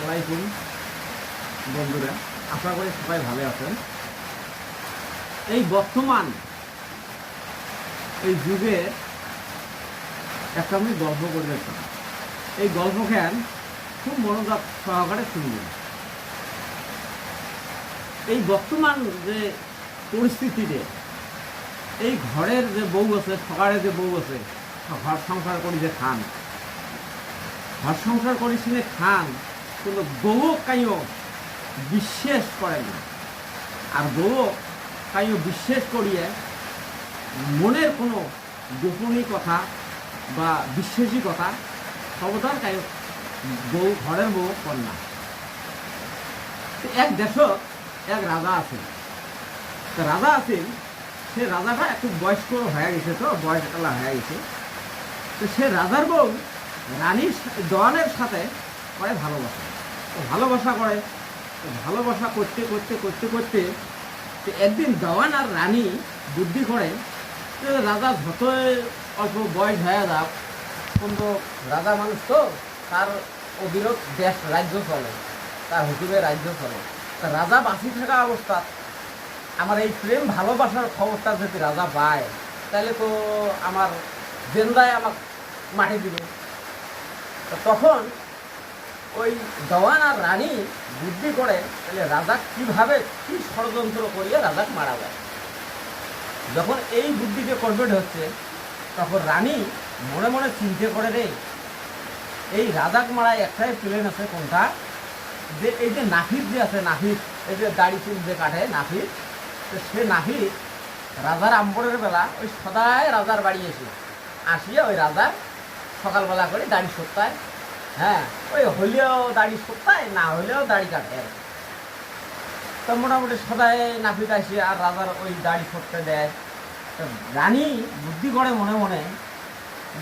আলাইকুম বন্ধুরা। আশা করি সবাই ভালো আছেন। এই বর্তমান এই যুগে একটা আমি গল্প চাই এই গল্পখান খুব মনোযোগ সহকারে শুনবেন। এই বর্তমান যে পরিস্থিতিতে, এই ঘরের যে বউ আছে সকালে যে বউ আছে ঘর সংসার করি যে খান। ঘর সংসার করেছিলে খান, কিন্তু বউ কাইও বিশ্বাস করে না। আর বউ কাইও বিশ্বাস করিয়ে মনের কোনো গোপনীয় কথা বা বিশ্বাসী কথা সবদার কাই বউ ঘরের বউ কন্যা এক দেশ এক রাজা আছে। রাজা আছেন সে রাজাটা একটু বয়স্ক হয়ে গেছে তো, বয়স হয়ে গেছে। তো সে রাজার বউ রানীর দেওয়ানের সাথে করে ভালোবাসা। ভালোবাসা করে ভালোবাসা করতে করতে করতে করতে তো একদিন দেওয়ান আর রানী বুদ্ধি করে রাজা যতই অল্প বয়স হয়ে যাক, কিন্তু রাজা মানুষ তো তার অবিরত দেশ, রাজ্য চলে, তার হুকুমে রাজ্য চলে। তা রাজা বাঁচি থাকা অবস্থা আমার এই প্রেম ভালোবাসার খবরটা যদি রাজা পায়, তাহলে তো আমার জেন্দায় আমাকে মাটি দিবে। তখন ওই দেওয়ান আর রানী বুদ্ধি করে, তাহলে রাজা কীভাবে কি ষড়যন্ত্র করিয়ে রাজাক মারা যায়? যখন এই বুদ্ধিতে কনভার্ট হচ্ছে, তখন রানী মনে মনে চিন্তা করে, রে, এই রাজাক মারায় একটাই প্লেন আছে কোনটা? যে এই যে নাফিদ যে আছে নাফিদ এই যে দাড়ি চুল যে কাটে নাফিদ তো সে নাফিদ রাজার আম্বরের বেলা ওই সদায় রাজার বাড়ি এসে আসিয়ে ওই রাজার সকালবেলা করে দাড়ি সত্তায় হ্যাঁ ওই হলেও দাড়ি সত্তায় না হলেও দাড়ি কাটে। আর। তো মোটামুটি সদায় নাফিদ আসে, আর রাজার ওই দাড়ি সত্তে দেয়। তো রানী বুদ্ধি করে মনে মনে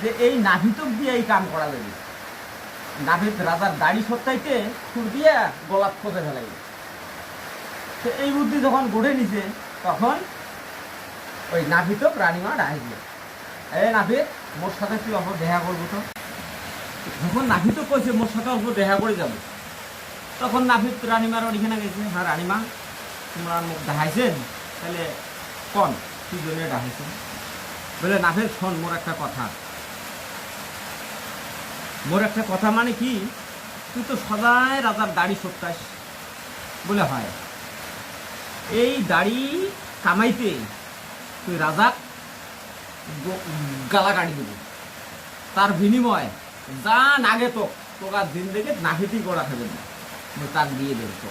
যে এই নাভিতক দিয়ে এই কাম করা যাবে নাভিত রাজার দাড়ি সত্তাইতে খুর দিয়ে গোলাপ খোঁজে ফেলাই তো এই বুদ্ধি যখন গড়ে নিছে, তখন ওই নাভিতক রানীমা ডাকবে এ নাভিত মোর সাথে তুই অল্প দেখা করব তো। যখন নাভিত কইছে মোর সাথে অল্প দেখা করে যাব। তখন নাভিত রানীমার ওইখানে গেছে হ্যাঁ রানীমা তোমরা মুখ দেখাইছেন তাহলে কন কি জন্য ডাকাইছেন বলে নাভের শোন মোর একটা কথা। মোর একটা কথা মানে কি, তুই তো সদায় রাজার দাড়ি সত্যাস বলে, হয়। এই দাড়ি কামাইতে তুই রাজাক গ- গালাগাড়ি দিবি। তার বিনিময় যা নাগে তো তোকার দিন থেকে নাহিতি করা খাবে না। তাক দিয়ে দেব তো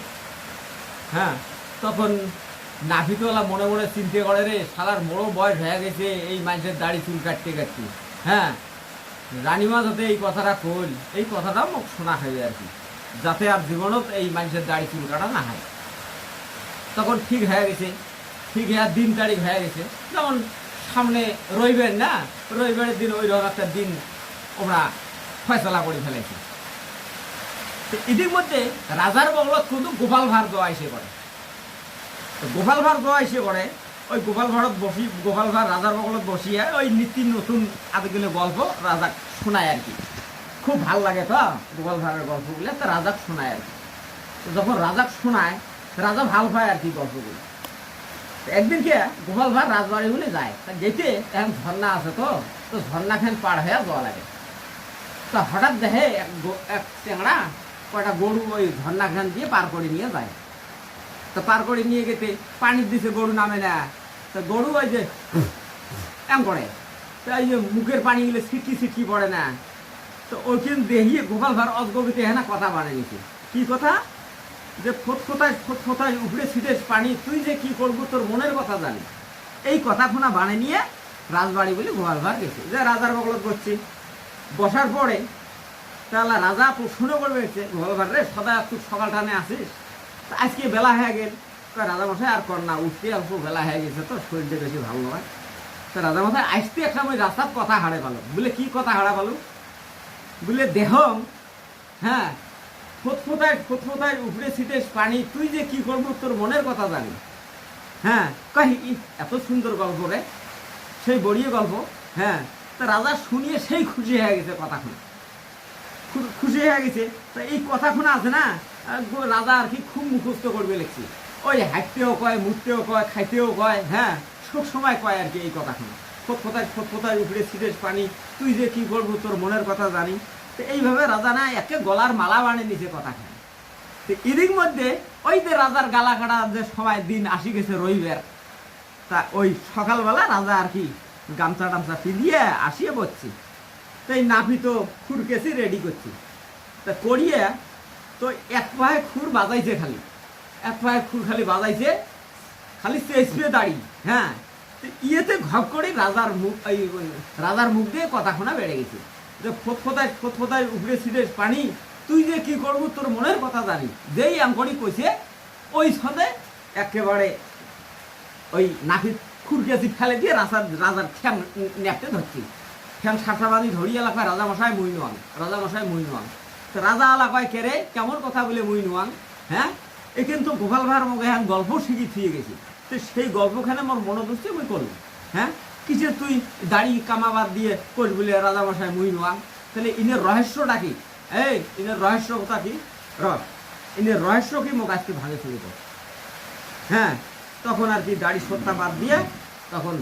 হ্যাঁ তখন নাভিতওয়ালা মনে মনে চিন্তা করে রে, শালার বড় বয়স হয়ে গেছে, এই মানুষের দাড়ি চুল কাটতে কাটতে। হ্যাঁ রানীমা যাতে এই কথাটা কইল এই কথাটাও মোক শোনা খাবে আর কি। যাতে আর জীবনত এই মানুষের দাড়ি চুল কাটা না হয়। তখন ঠিক হয়ে গেছে, ঠিক হয়ে দিন তারিখ হয়ে গেছে। যেমন সামনে রবিবার না? রবিবারের দিন, ওই রকম একটা দিন ওরা ফয়সলা করে ফেলেছে। ইতিমধ্যে রাজার বগলত কিন্তু গোপাল ভার দেওয়া এসে করে গোপাল ভার দেওয়া এসে করে ওই গোপাল ভারত বসি, গোপাল ভার রাজার বগলত বসিয়ে ওই নীতি নতুন আদগুলো গল্প রাজাক শোনায় আর কি। খুব ভালো লাগে তো গোপাল ভাড়ের গল্পগুলো, তো রাজাক শোনায় আর কি। যখন রাজাক শোনায়, রাজা ভালো পায় আর কি গল্পগুলো। তো একদিন কে গোপাল ভার রাজবাড়ি বলে যায়। তা যেতে এখন ঝর্ণা আছে তো তো ঝর্ণা খান পার হয়ে যাওয়া লাগে। তো হঠাৎ দেখে এক চেংড়া কয়টা গরু ওই ঝর্ণা খান দিয়ে পার করে নিয়ে যায়। তো পার করে নিয়ে গেতে পানির দিছে গরু নামে না। তো গরু ওই যে এম করে তো এই যে মুখের পানি গেলে ছিটকি ছিটকি পড়ে না। তো ওইখান দেখিয়ে গোপাল ভার অজগবিতে হ্যাঁ কথা বানিয়ে নিছে কি কথা? যে ফোটফোটায় ফোটফোটায় উপরে ছিটে পানি, তুই যে কি করব, তোর মনের কথা জানি। এই কথা শোনা বানিয়ে নিয়ে রাজবাড়ি বলে গোপাল ভার গেছে। যে রাজার বগলত বসছি। বসার পরে তাহলে রাজা প্রশ্ন করবে গোপাল ভার রে, সদা তুই সকাল টানে আসিস? আজকে বেলা হয়ে গেল। রাজা মশাই আর কর না, উঠতে অল্প বেলা হয়ে গেছে তো, শরীরটা বেশি ভালো নয়। তা রাজা মশাই আসতে একটা ওই রাস্তার কথা হারে পালো। বলে, কি কথা হারা পালো? বলে, দেহ হ্যাঁ ফুটফুটায় ফুটফুটায় উপরে ছিটে পানি? তুই যে কি করব, তোর মনের কথা জানি। হ্যাঁ কহি এত সুন্দর গল্প রে। সেই বড়িয়ে গল্প হ্যাঁ তা রাজা শুনিয়ে সেই খুশি হয়ে গেছে কথা শুনে খুশি হয়ে গেছে। তা এই কথা শোনা আছে না রাজা আর কি খুব মুখস্থ করবে লিখছি। ওই হাঁটতেও কয় মুততেও কয়, খাইতেও কয় হ্যাঁ সব সময় কয় আর কি এই কথা শোনা খোদ কোথায় খোদ কোথায় উপরে সিটের পানি। তুই যে কি করব, তোর মনের কথা জানি। তো এইভাবে রাজা না একে গলার মালা বানিয়ে নিছে কথা খায় তো এদিক মধ্যে ওই যে রাজার গালা কাটা যে সময় দিন আসি গেছে রবিবার তা ওই সকালবেলা রাজা আর কি গামছা টামছা পিলিয়ে আসিয়ে বসছি। তো এই নাপি তো খুর কেসি রেডি করছি। তা করিয়ে তো এক পায়ে খুর বাজাইছে খালি। এক পায়ে খুর খালি বাজাইছে, খালি চেষ্পে দাঁড়ি হ্যাঁ। ইয়েতে ঘপ করে রাজার মুখ, এই রাজার মুখ দিয়ে কথা শোনা বেড়ে গেছে। যে ফোতফোতায় ফোতফোতায় উপরে ছিটের পানি, তুই যে কি করব, তোর মনের কথা জানি। যেই আঙ্কড়ি কইছে ওই সনে একেবারে ওই নাফি খুরকেছি ফেলে দিয়ে রাজার রাজার ঠ্যাং নেপটে ধরছি। ঠ্যাং সাতটাবাদি ধরি এলাকায় রাজা মশাই মুই নোয়াং রাজা মশাই মুই নোয়াং। তো রাজা এলাকায় কেরে কেমন কথা বলে মুই নোয়াং হ্যাঁ? এ কিন্তু গোপাল ভাইয়ের হ্যাঁ গল্প শিখি থিয়ে গেছি। তো সেই গল্পখানে মোর মনোদৃষ্টি মুই করলাম হ্যাঁ? কিসে তুই দাড়ি কামাবার দিয়ে করি বলে রাজা মশাই মুই নোয়াং? তাহলে ইনের রহস্যটা কি? এই, ইনের রহস্য কথা কি? র ইনের রহস্য কি মোক আজকে ভাগে শুরু হ্যাঁ তখন আর কি দাড়ি সত্তা বাদ দিয়ে তখন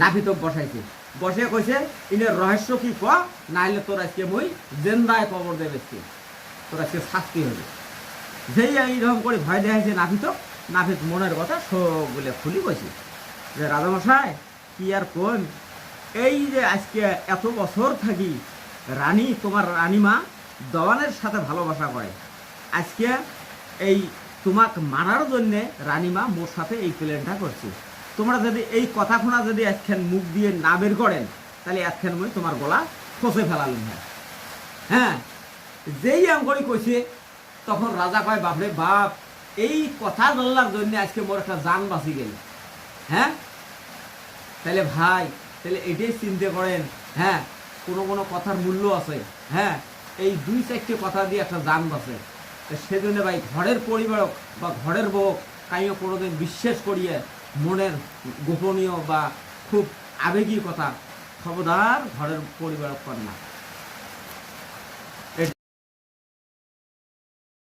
নাভিত বসাইছে। বসে কইছে, ইনের রহস্য কি ক? নাইলে তোর আজকে মই জেন্দায় কবর দেবে। তোর আজকে শাস্তি হবে। যেই এইরকম করে ভয় দেখাইছে নাভিত নাভিত মনের কথা সব বলে খুলি কইছে। যে রাজামশাই কি আর কোন? এই যে আজকে এত বছর থাকি, রানী, তোমার রানীমা দেওয়ানের সাথে ভালোবাসা করে। আজকে এই তোমাক মারার জন্য রানীমা মোর সাথে এই প্ল্যানটা করছে। তোমরা যদি এই কথা শোনা যদি একখান মুখ দিয়ে না বের করেন, তাহলে একখান মই তোমার গলা খসে ফেলালেন হ্যাঁ। হ্যাঁ যেই আঙ্গড়ি কইছে, তখন রাজা কয়, বাপরে বাপ, এই কথা বললার জন্য আজকে মোর একটা জান বাঁচি গেল। হ্যাঁ তাহলে ভাই, তাহলে এটাই চিন্তা করেন হ্যাঁ কোনো কোনো কথার মূল্য আছে হ্যাঁ এই দুই চারটে কথা দিয়ে একটা দাম তো সেজন্য ভাই, ঘরের পরিবারক বা ঘরের বউ কাইও কোনোদিন বিশ্বাস করিয়ে মনের গোপনীয় বা খুব আবেগী কথা খবরদার ঘরের পরিবারক কর না।